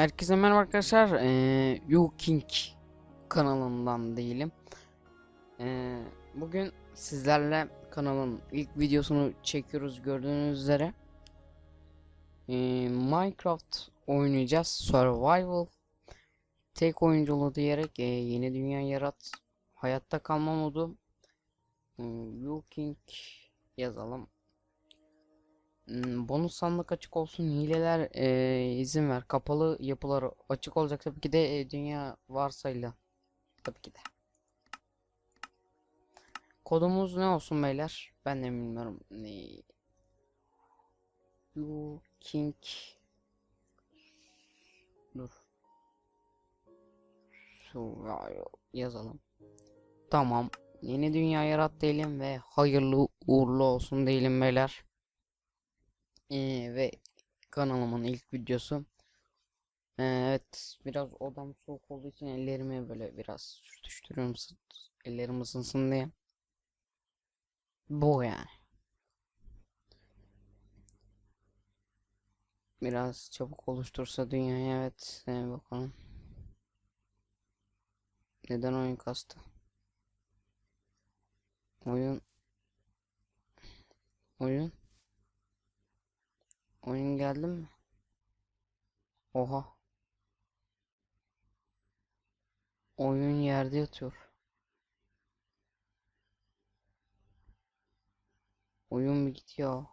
Herkese merhaba arkadaşlar. Ee, You kanalından değilim. Ee, bugün sizlerle kanalın ilk videosunu çekiyoruz gördüğünüz üzere. Ee, Minecraft oynayacağız. Survival. Tek oyunculu diyerek e, yeni dünya yarat. Hayatta kalma modu. Ee, You yazalım. Bonus sandık açık olsun. Hileler eee, izin ver. Kapalı yapılar açık olacak tabii ki de e, dünya varsayla. Tabii ki de. Kodumuz ne olsun beyler? Ben de bilmiyorum. Ne? You King. Dur. Survival yazalım. Tamam. Yeni dünya yarat diyelim ve hayırlı uğurlu olsun diyelim beyler. Ee, ve kanalımın ilk videosu. Ee, evet biraz odam soğuk olduğu için ellerimi böyle biraz sürtüştürüyorum ellerim ısınsın diye. Bu yani. Biraz çabuk oluştursa dünyayı evet ee, bakalım. Neden oyun kastı? Oyun Oyun Oyun geldi mi? Oha. Oyun yerde yatıyor. Oyun git ya.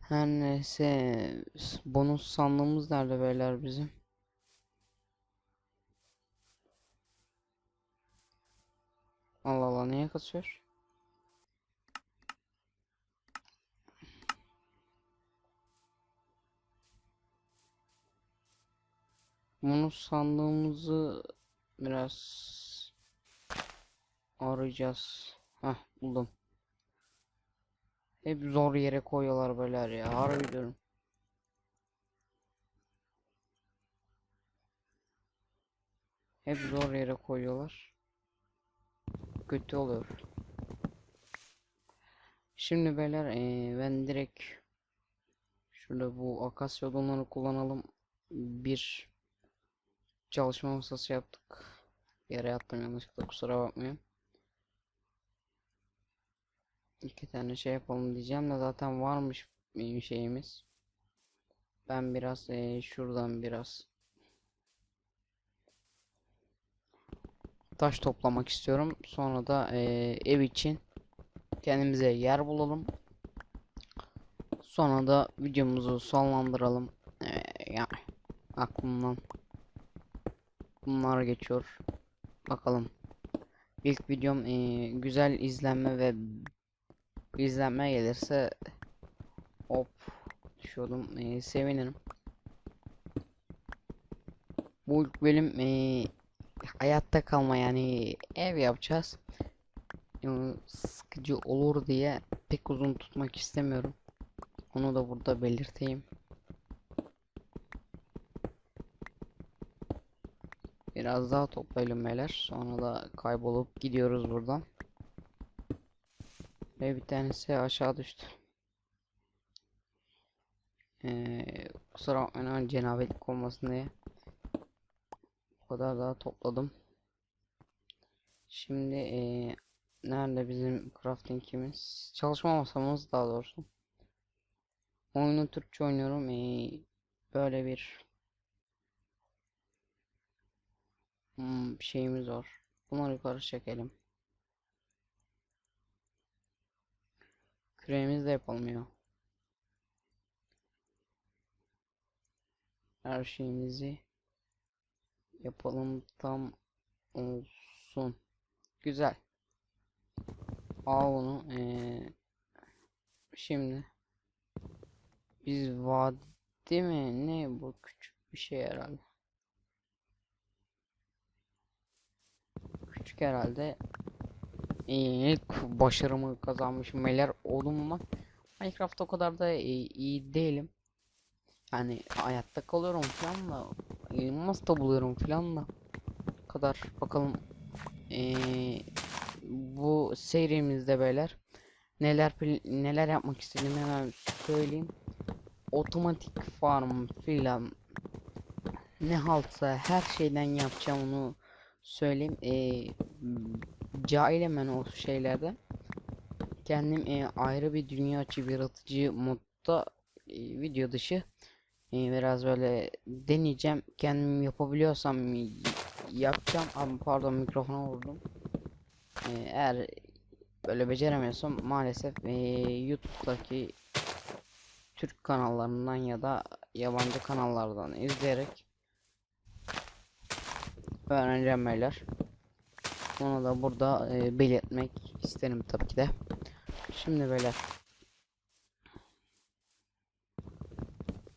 Her neyse. Bonus sandığımız nerede beyler bizim? Allah Allah niye kasıyor? Bonus sandığımızı biraz arayacağız. Hah buldum. Hep zor yere koyuyorlar beyler ya. Harbi. Hep zor yere koyuyorlar. Kötü oluyor. Şimdi beyler eee, ben direkt şurada bu akasya odunları kullanalım. Bir çalışma masası yaptık. Yere yattım yanlışlıkla kusura bakmayın. İki tane şey yapalım diyeceğim de zaten varmış benim şeyimiz. Ben biraz eee, şuradan biraz taş toplamak istiyorum. Sonra da eee, ev için kendimize yer bulalım. Sonra da videomuzu sonlandıralım. Eee, yani aklımdan bunlar geçiyor. Bakalım. İlk videom eee, güzel izlenme ve izlenme gelirse hop düşüyordum eee, sevinirim. Bu ilk bölüm eee, hayatta kalma yani ev yapacağız. Eee, sıkıcı olur diye pek uzun tutmak istemiyorum. Onu da burada belirteyim. Biraz daha toplayalım beyler. Sonra da kaybolup gidiyoruz buradan. Ve bir tanesi aşağı düştü. Ee, kusura bakmayın ama cenabetlik olmasın diye. Bu kadar daha topladım. Şimdi ee, nerede bizim crafting'imiz? Çalışma masamız daha doğrusu. Oyunu Türkçe oynuyorum. Ee, böyle bir hmm, şeyimiz var. Bunları yukarı çekelim. Küreğimiz de yapılmıyor. Her şeyimizi yapalım tam olsun. Güzel. Al bunu. Ee, şimdi biz vadi mi? Ne bu küçük bir şey herhalde. Küçük herhalde. İlk başarımı kazanmışım beyler olumlu. Minecraft o kadar da iyi, iyi değilim. Yani hayatta kalıyorum falan da elmas da buluyorum falan da kadar bakalım Ee, bu serimizde beyler neler neler yapmak istediğimi hemen söyleyeyim otomatik farm filan ne haltsa her şeyden yapacağım onu söyleyeyim. Ee, m, cahilim ben o şeylerde. Kendim e, ayrı bir dünya açı bir yaratıcı modda e, video dışı e, biraz böyle deneyeceğim. Kendim yapabiliyorsam yapacağım. Ama pardon mikrofona vurdum. E, eğer böyle beceremiyorsam maalesef e, YouTube'daki Türk kanallarından ya da yabancı kanallardan izleyerek öğreneceğim beyler. Onu da burada e, belirtmek isterim tabii ki de. Şimdi beyler.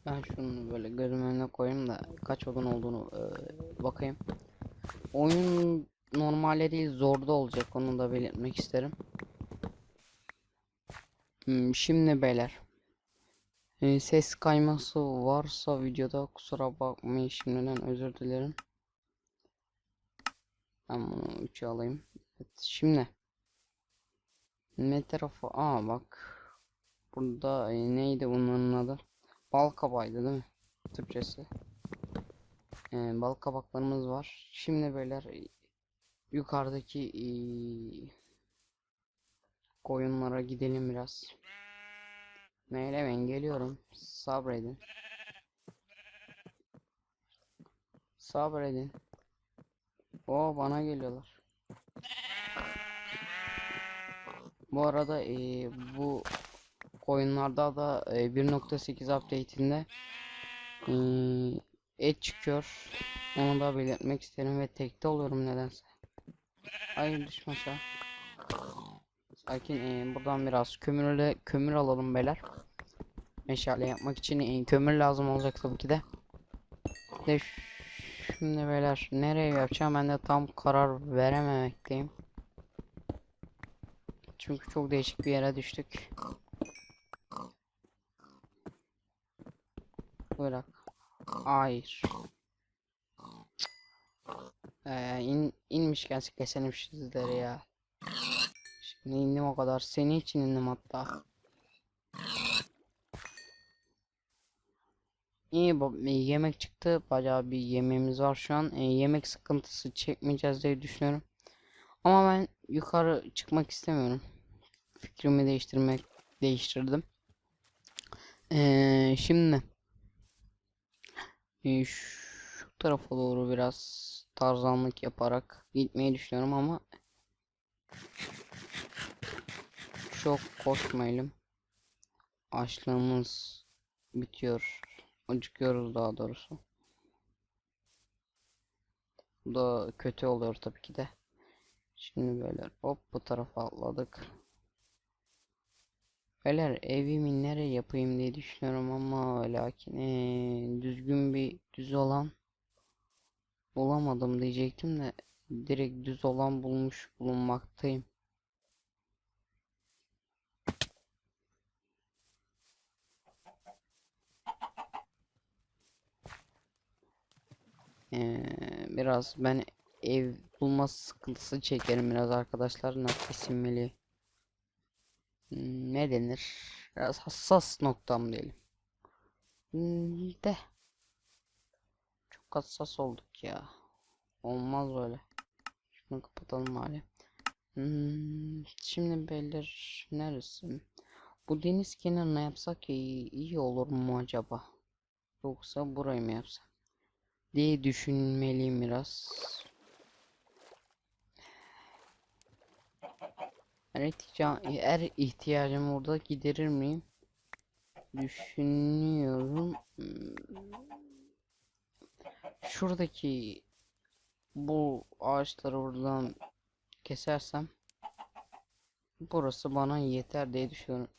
Ben şunu böyle gözümün önüne koyayım da kaç odun olduğunu e, bakayım. Oyun normalde değil zorda olacak onu da belirtmek isterim. Hmm, şimdi beyler. E, ses kayması varsa videoda kusura bakmayın şimdiden özür dilerim. Ben bunu 3'e alayım. Evet, şimdi ne tarafı? Aa bak. Burada e, neydi bunların adı? Bal kabağıydı değil mi? Türkçesi. E, bal kabaklarımız var. Şimdi beyler e, yukarıdaki e, koyunlara gidelim biraz. Meylemeyin geliyorum. Sabredin. Sabredin. O bana geliyorlar. Bu arada eee, bu oyunlarda da eee, 1.8 update'inde eee, et çıkıyor. Onu da belirtmek isterim ve tekte oluyorum nedense. Hayır düşme aşağı. Sakin eee, buradan biraz kömürle kömür alalım beyler. Meşale yapmak için eee, kömür lazım olacak tabii ki de. De şimdi beyler nereye yapacağım ben de tam karar verememekteyim. Çünkü çok değişik bir yere düştük. Bırak. Hayır. Ee, in, inmişken keselim sizleri ya. Şimdi indim o kadar. Senin için indim hatta. İyi iyi yemek çıktı. Bayağı bir yemeğimiz var şu an. Ee, yemek sıkıntısı çekmeyeceğiz diye düşünüyorum. Ama ben yukarı çıkmak istemiyorum. Fikrimi değiştirmek değiştirdim. Ee, şimdi e, şu tarafa doğru biraz tarzanlık yaparak gitmeyi düşünüyorum ama çok koşmayalım. Açlığımız bitiyor. Acıkıyoruz daha doğrusu. Bu da kötü oluyor tabii ki de. Şimdi böyle hop bu tarafa atladık. Beyler evimi nereye yapayım diye düşünüyorum ama lakin eee, düzgün bir düz olan bulamadım diyecektim de direkt düz olan bulmuş bulunmaktayım. Eee, biraz ben ev bulma sıkıntısı çekerim biraz arkadaşlar. Nasıl isimli ne denir? Biraz hassas noktam diyelim. Hmm, de. Çok hassas olduk ya. Olmaz böyle. Şunu kapatalım hali Hmm, şimdi beyler neresi? Bu deniz kenarına yapsak iyi, iyi olur mu acaba? Yoksa burayı mı yapsak diye düşünmeliyim biraz Her, ihtiya her ihtiyacımı orada giderir miyim? Düşünüyorum. Hmm. Şuradaki bu ağaçları buradan kesersem burası bana yeter diye düşünüyorum.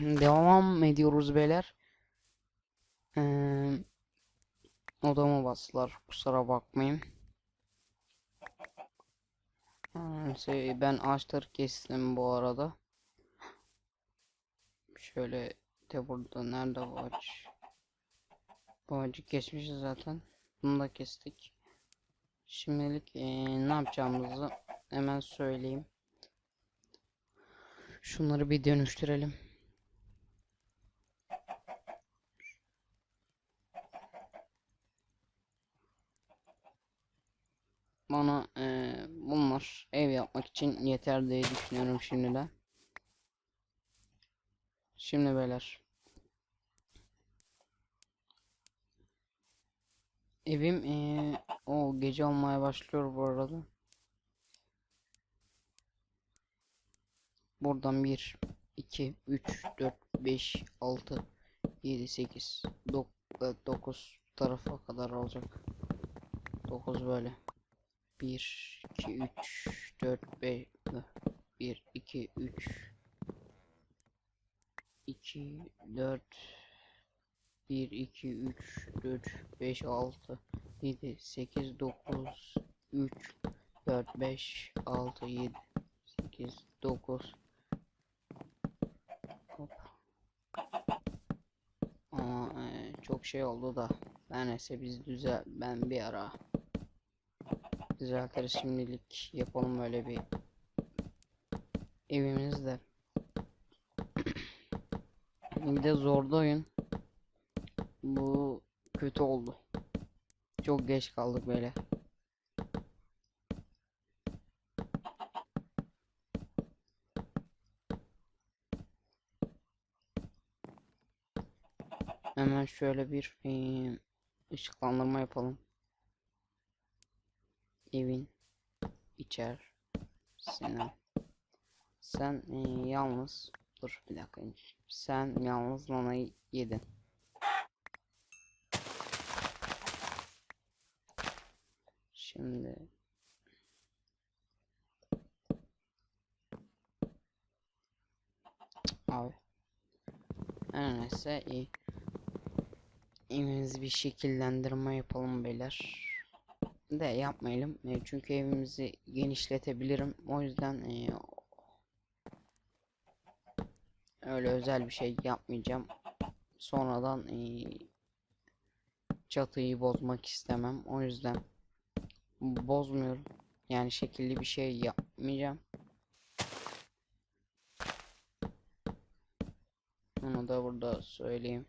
devam ediyoruz beyler. Ee, odama bastılar. Kusura bakmayın. Şey, ben ağaçları kestim bu arada. Şöyle de burada nerede bu ağaç? Bu ağacı kesmişiz zaten. Bunu da kestik. Şimdilik eee, ne yapacağımızı hemen söyleyeyim. Şunları bir dönüştürelim. Bana eee, bunlar ev yapmak için yeter diye düşünüyorum şimdiden. Şimdi beyler. Evim eee, o gece olmaya başlıyor bu arada. Buradan 1, 2, 3, 4, 5, 6, 7, 8, 9 tarafa kadar olacak. 9 böyle. 1, 2, 3, 4, 5, 1, 2, 3, 2, 4, 1, 2, 3, 4, 5, 6, 7, 8, 9, 3, 4, 5, 6, 7, 8, 9. Hop. Ama eee, çok şey oldu da. Her neyse biz düzel ben bir ara düzeltiriz şimdilik yapalım öyle bir evimizde. Bir de zorda oyun. Bu kötü oldu. Çok geç kaldık böyle. Hemen şöyle bir ışıklandırma yapalım. Evin içerisine. Sen eee, yalnız dur bir dakika. Sen yalnız nanayı yedin. Şimdi abi her neyse iyi. Evimizi bir şekillendirme yapalım beyler. De yapmayalım. E, çünkü evimizi genişletebilirim. O yüzden e, öyle özel bir şey yapmayacağım. Sonradan e, çatıyı bozmak istemem. O yüzden bozmuyorum. Yani şekilli bir şey yapmayacağım. Onu da burada söyleyeyim.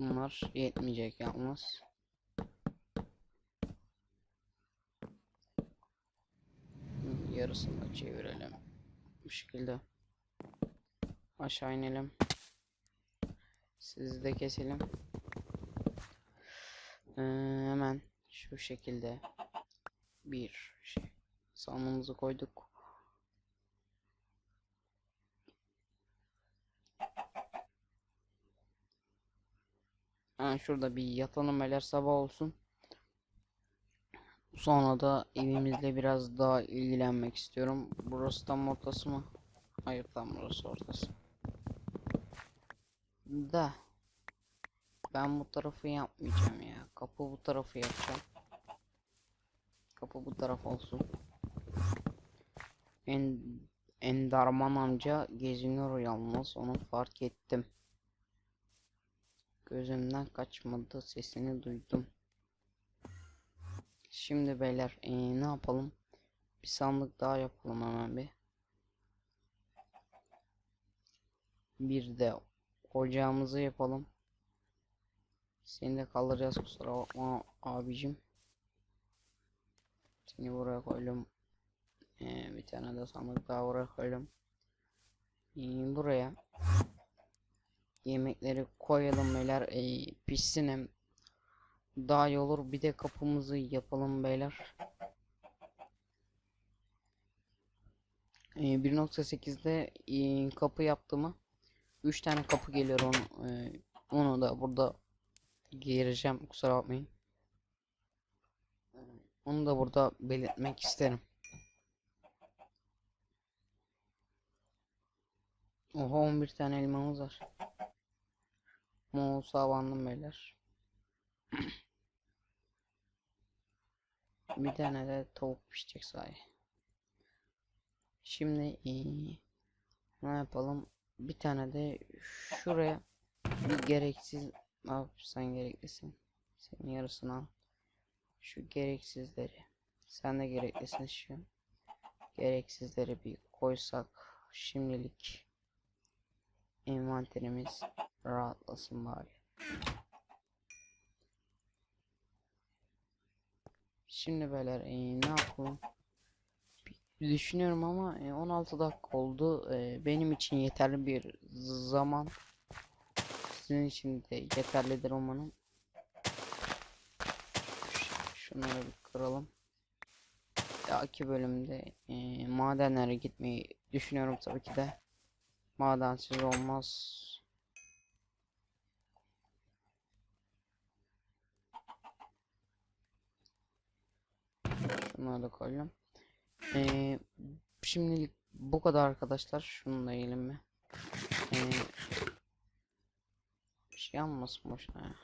Bunlar yetmeyecek yalnız. Yarısını çevirelim. Bu şekilde. Aşağı inelim. Sizi de keselim. Ee, hemen şu şekilde bir şey sanımızı koyduk. Ha, şurada bir yatalım beyler sabah olsun. Sonra da evimizle biraz daha ilgilenmek istiyorum. Burası tam ortası mı? Hayır tam burası ortası. Da ben bu tarafı yapmayacağım ya. Kapı bu tarafı yapacağım. Kapı bu taraf olsun. En Endarman amca geziniyor yalnız onu fark ettim. Gözümden kaçmadı sesini duydum. Şimdi beyler eee, ne yapalım? Bir sandık daha yapalım hemen bir. Bir de ocağımızı yapalım. Seni de kaldıracağız kusura bakma abicim. Seni buraya koydum. Ee, bir tane de sandık daha buraya koydum. Ee, buraya yemekleri koyalım beyler. Ee, pişsin hem daha iyi olur. Bir de kapımızı yapalım beyler. Ee, 1.8'de e, kapı yaptığımı 3 tane kapı geliyor onu, e, onu da burada gireceğim kusura bakmayın. Ee, Onu da burada belirtmek isterim. Oha 11 tane elmamız var. Moğol savandım beyler. Bir tane de tavuk pişecek sahi. Şimdi eee, ne yapalım? Bir tane de şuraya bir gereksiz ne yapsan gereklisin. Senin yarısını al. Şu gereksizleri. Sen de gereklisin şu. Gereksizleri bir koysak şimdilik envanterimiz rahatlasın bari. Şimdi beyler eee, ne yapalım? Düşünüyorum ama e, 16 dakika oldu. E, benim için yeterli bir zaman. Sizin için de yeterlidir umarım. Şunları bir kıralım. Dahaki bölümde e, madenlere gitmeyi düşünüyorum tabii ki de. Madensiz olmaz. Şunları da koyalım. Ee, şimdilik bu kadar arkadaşlar. Şunu da yiyelim mi? Ee, bir şey almasın boşuna ya.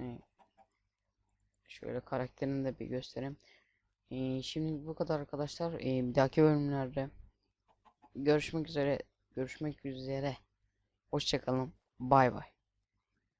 Ee, şöyle karakterini de bir göstereyim. Ee, şimdi bu kadar arkadaşlar. Ee, bir dahaki bölümlerde görüşmek üzere. Görüşmek üzere. Hoşçakalın. Bay bay.